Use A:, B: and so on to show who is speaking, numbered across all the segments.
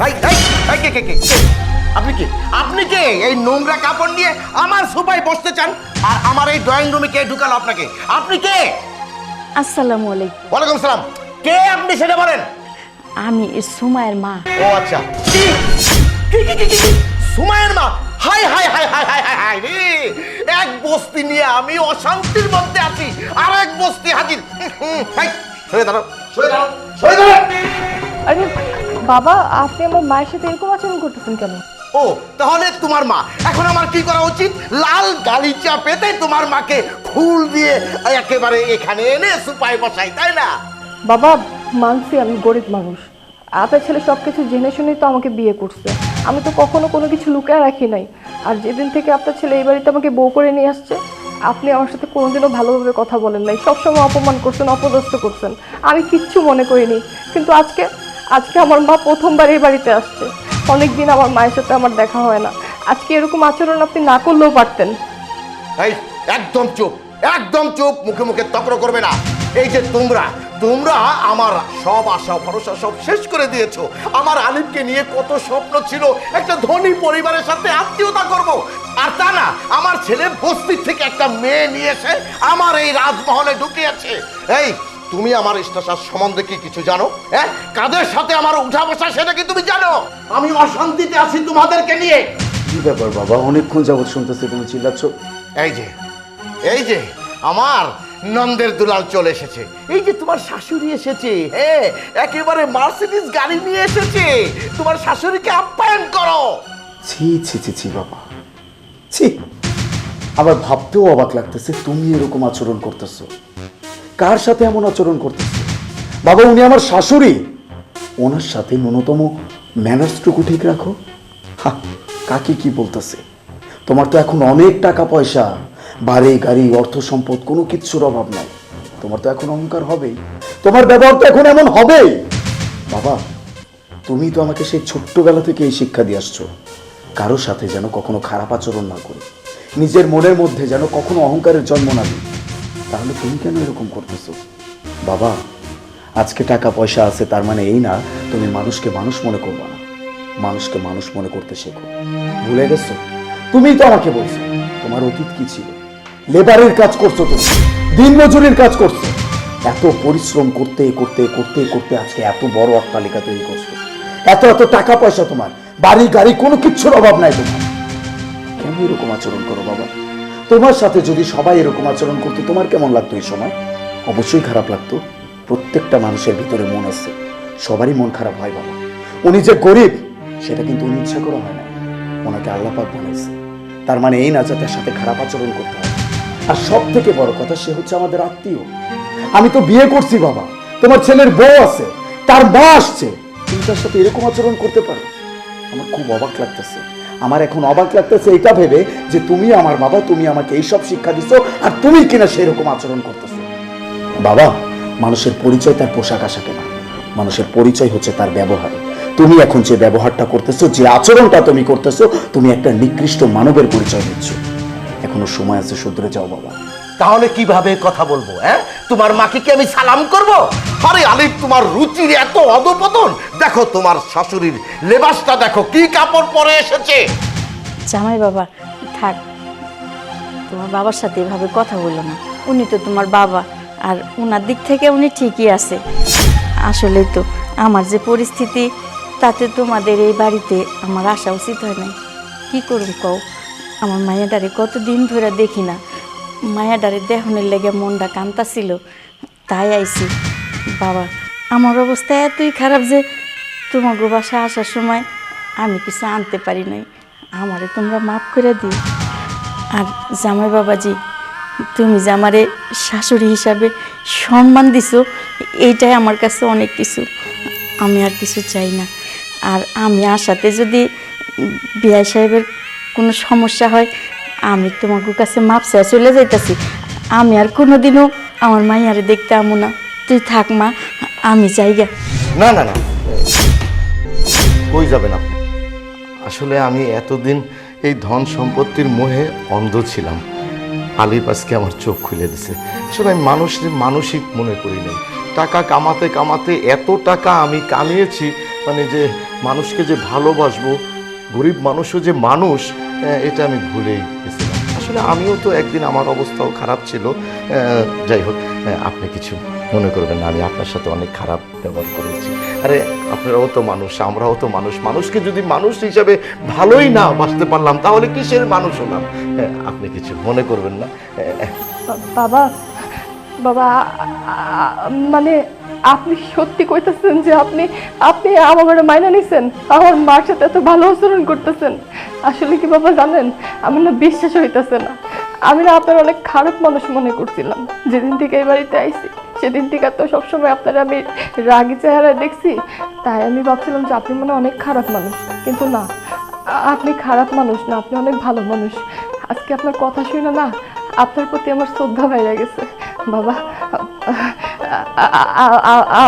A: ভাই ভাই ভাই কে কে কে? আপনি কে? আপনি কে? এই নোংরা কাপড় নিয়ে আমার সোফায় বসতে চান? আর আমার এই ড্রয়িং রুমে কে ঢুকালো আপনাকে? আপনি কে?
B: আসসালামু আলাইকুম।
A: ওয়ালাইকুম সালাম। কে আপনি সেটা বলেন?
B: আমি সুমায়ের মা।
A: ও আচ্ছা। কি? কি কি কি? সুমায়ের মা? Hi hi hi hi hi hi hi রে। এক বস্তি নিয়ে আমি অশান্তির মধ্যে আছি। আর এক বস্তি হাজির। হাই, সরে দাঁড়াও সরে দাঁড়াও সরে দাঁড়াও।
C: আরে বাবা আপনি আমার মায়ের সাথে এরকম আচরণ করতেছেন কেন?
A: ও তাহলে তোমার মা। এখন আমার কি করা উচিত? লাল গালিচা পেতে তোমার মাকে ফুল দিয়ে একেবারে এখানে এনে সুপায় বসাই তাই না?
C: বাবা মানছি আমি গরিব মানুষ। আপনার ছেলে সব কিছু জেনে শুনেই তো আমাকে বিয়ে করছে। আমি তো কখনো কোনো কিছু লুকায় রাখি নাই। আর যেদিন থেকে আপনার ছেলে এই বাড়িতে আমাকে বউ করে নিয়ে আসছে আপনি আমার সাথে কোনোদিনও ভালোভাবে কথা বলেন নাই। সবসময় অপমান করছেন অপদস্থ করছেন। আমি কিচ্ছু মনে করিনি। কিন্তু আজকে আজকে আমার মা প্রথমবার এই বাড়িতে আসছে। অনেক দিন আমার মায়ের সাথে আমার দেখা হয় না। আজকে এরকম আচরণ আপনি না করলেও পারতেন।
A: এই, একদম চুপ একদম চুপ, মুখে মুখে তক্র করবে না। এই যে তোমরা তোমরা আমার সব আশা, ভরসা সব শেষ করে দিয়েছ। আমার আলিমকে নিয়ে কত স্বপ্ন ছিল, একটা ধনী পরিবারের সাথে আত্মীয়তা করব। আর তা না, আমার ছেলে বস্তির থেকে একটা মেয়ে নিয়ে এসে আমার এই রাজমহলে ঢুকে ঢুকিয়েছে। এই তুমি আমার স্টেশন সম্বন্ধে কি কিছু জানো? হ্যাঁ? কাদের সাথে আমার উঠা বসা সেটা কি তুমি জানো? আমি অশান্তিতে আছি তোমাদেরকে নিয়ে।
D: কি ব্যাপার বাবা? অনেকক্ষণ যাবৎ শুনতেছি তুমি চিল্লাচ্ছ?
A: এই যে এই যে আমার নন্দের দুলাল চলে এসেছে। এই যে তোমার শাশুড়ি এসেছে হ্যাঁ? একেবারে মার্সিডিস গাড়ি নিয়ে এসেছে। তোমার শাশুড়িকে আপ্যায়ন করো।
D: ছি ছি ছি ছি বাবা। ছি। আবার ভাবতেও অবাক লাগতেছে তুমি এরকম আচরণ করতেছো। কার সাথে এমন আচরণ করতেছো? বাবা, উনি আমার শাশুড়ি। ওনার সাথে ন্যূনতম ম্যানার্সটুকু ঠিক রাখো। হা কাকে কি বলতেছে? তোমার তো এখন অনেক টাকা পয়সা বাড়ি, গাড়ি অর্থ সম্পদ কোনো কিচ্ছুর অভাব নাই। তোমার তো এখন অহংকার হবেই। তোমার ব্যবহার তো এখন এমন হবেই। বাবা, তুমি তো আমাকে সেই ছোট্টবেলা থেকে এই শিক্ষা দিয়ে আসছো। কারোর সাথে যেন কখনো খারাপ আচরণ না করি। নিজের মনের মধ্যে যেন কখনো অহংকারের জন্ম না দিই। তাহলে তুমি কেন এরকম করতেছো? বাবা, আজকে টাকা পয়সা আছে, তার মানে এই না, তুমি মানুষকে মানুষ মনে করবে না। মানুষকে মানুষ মনে করতে শেখো। ভুলে গেছো? তুমিই তো আমাকে বলছো, তোমার অতীত কি ছিল? লেবারের কাজ করছ তুমি দিন মজুরির কাজ করছ। এত পরিশ্রম করতে করতে করতে করতে আজকে এত বড় অট্টালিকা তৈরি করছ। এত এত টাকা পয়সা তোমার, বাড়ি, গাড়ি কোনো কিচ্ছুর অভাব নাই তোমার। কেন এরকম আচরণ করো বাবা? তোমার সাথে যদি সবাই এরকম আচরণ করতো, তোমার কেমন লাগতো এই সময়? অবশ্যই খারাপ লাগতো। প্রত্যেকটা মানুষের ভিতরে মন আছে। সবারই মন খারাপ হয় বাবা। উনি যে গরিব, সেটা কিন্তু উনি ইচ্ছা করা হয় না। ওনাকে আল্লাপাক বানাইছে। তার মানে এই না যে তার সাথে খারাপ আচরণ করতে হয়। আর সব থেকে বড় কথা, সে হচ্ছে আমাদের আত্মীয়। আমি তো বিয়ে করছি বাবা। তোমার ছেলের বউ আছে। তার মা আসছে। তুমি তার সাথে এরকম আচরণ করতে পারো? আমার খুব অবাক লাগতেছে। আমার এখন অবাক লাগতেছে এটা ভেবে যে তুমি আমার বাবা, তুমি আমাকে এইসব শিক্ষা দিছো আর তুমি কিনা সেরকম আচরণ করতেছো। বাবা, মানুষের পরিচয় তার পোশাক আশাকে না। মানুষের পরিচয় হচ্ছে তার ব্যবহার। তুমি এখন যে ব্যবহারটা করতেছো, যে আচরণটা তুমি করতেছো, তুমি একটা নিকৃষ্ট মানবের পরিচয় দিচ্ছ। এখনও সময় আছে, শুধরে যাও বাবা।
A: তাহলে কীভাবে কথা বলব হ্যাঁ? তোমার মাকে কি আমি সালাম করব? আরে আলিফ, তোমার রুচির এত অধপতন। দেখো তোমার শাশুড়ির লেবাসটা, দেখো কি কাপড় পরে এসেছে।
B: জামাই বাবা, থাক। তোমার বাবার সাথে এভাবে কথা বলল না। উনি তো তোমার বাবা, আর ওনার দিক থেকে উনি ঠিকই আছে। আসলে তো আমার যে পরিস্থিতি, তাতে তোমাদের এই বাড়িতে আমার আসা উচিত হয় নাই। কি করুন কও? আমার মায়াডারে কতদিন ধরে দেখি না। মায়াডারে দেহনের লেগে মনটা কান্তা ছিল তাই আইছি। বাবা, আমার অবস্থা এতই খারাপ যে তোমাকে বাসা আসার সময় আমি কিছু আনতে পারি নাই। আমারে তোমরা মাফ করে দিও। আর জামাই বাবাজি, তুমি যে আমারে শাশুড়ি হিসাবে সম্মান দিছো, এইটাই আমার কাছে অনেক কিছু। আমি আর কিছু চাই না। আর আমি আসাতে যদি বিআই সাহেবের কোনো সমস্যা হয় আমি তোমাকে কাছে মাপ চেয়ে চলে যাইতাছি। আমি আর কোনোদিনও আমার মাইয়ারে দেখতে আমু না। তুই থাক মা, আমি যাইগা
A: না না না। কই যাবেন আপনি? আসলে আমি এতদিন এই ধন সম্পত্তির মোহে অন্ধ ছিলাম। আলিফ আজকে আমার চোখ খুলে দিছে? আসলে আমি মানুষের মানসিক মনে করি নাই। টাকা কামাতে কামাতে এত টাকা আমি কামিয়েছি মানে যে মানুষকে যে ভালোবাসবো, গরিব মানুষও যে মানুষ এটা আমি ভুলেই গেছিলাম। আসলে আমিও তো একদিন আমার অবস্থাও খারাপ ছিল। যাই হোক আপনি কিছু মনে করবেন না, আমি আপনার সাথে অনেক খারাপ ব্যবহার করেছি। আরে, আপনারাও তো মানুষ, আমরাও তো মানুষ। মানুষকে যদি মানুষ হিসাবে ভালোই না বাঁচতে পারলাম, তাহলে কিসের মানুষ হলাম? আপনি কিছু মনে করবেন না?
C: বাবা বাবা মানে আপনি সত্যি কইতেছেন যে আপনি আপনি আমার মাইনা নিছেন। আমার মার সাথে এত ভালো আচরণ করতেছেন। আসলে কি বাবা জানেন, আমার না বিশ্বাস হইতেছে না। আমি না আপনার অনেক খারাপ মানুষ মনে করছিলাম। যেদিন থেকে এই বাড়িতে আইছি, সেদিন থেকে তো সবসময় আপনার আমি রাগি চেহারা দেখছি। তাই আমি ভাবছিলাম যে আপনি মনে অনেক খারাপ মানুষ। কিন্তু না, আপনি খারাপ মানুষ না, আপনি অনেক ভালো মানুষ। আজকে আপনার কথা শুনে না আপনার প্রতি আমার শ্রদ্ধা বাইরে গেছে। বাবা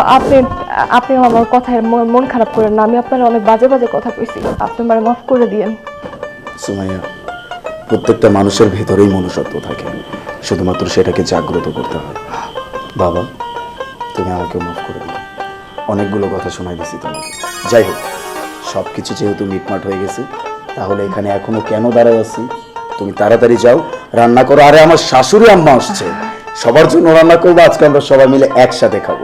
C: আপনি আপনি আমার কথায় মন- মন খারাপ করেন না। আমি আপনার অনেক বাজে বাজে কথা কইছি। আপনি আমার মাফ করে দিয়েন।
D: সুমাইয়া, প্রত্যেকটা মানুষের ভেতরেই মনুষ্যত্ব থাকে। শুধুমাত্র সেটাকে জাগ্রত করতে হয়। বাবা, তুমি আমাকে মাফ করে দিও অনেকগুলো কথা শোনাই দিছি তোমাকে। যাই হোক সব কিছু যেহেতু মিটমাট হয়ে গেছে, তাহলে এখানে এখনও কেন দাঁড়ায় আছি? তুমি তাড়াতাড়ি যাও, রান্না করো। আরে, আমার শাশুড়ি আম্মা আসছে। সবার জন্য রান্না করব আজকে আমরা সবাই মিলে একসাথে খাব।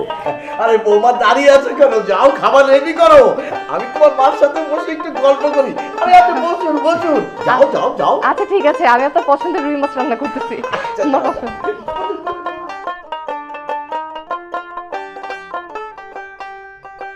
A: আরে বৌমা দাঁড়িয়ে আছে কেন? যাও খাবার রেডি করো। আমি তোমার মার সাথে বসে একটু গল্প করি। আরে আপনি বসুন বসুন। যাও যাও যাও।
C: আচ্ছা ঠিক আছে আমি আপনার পছন্দের রুই মাছ রান্না করতেছি। বসুন।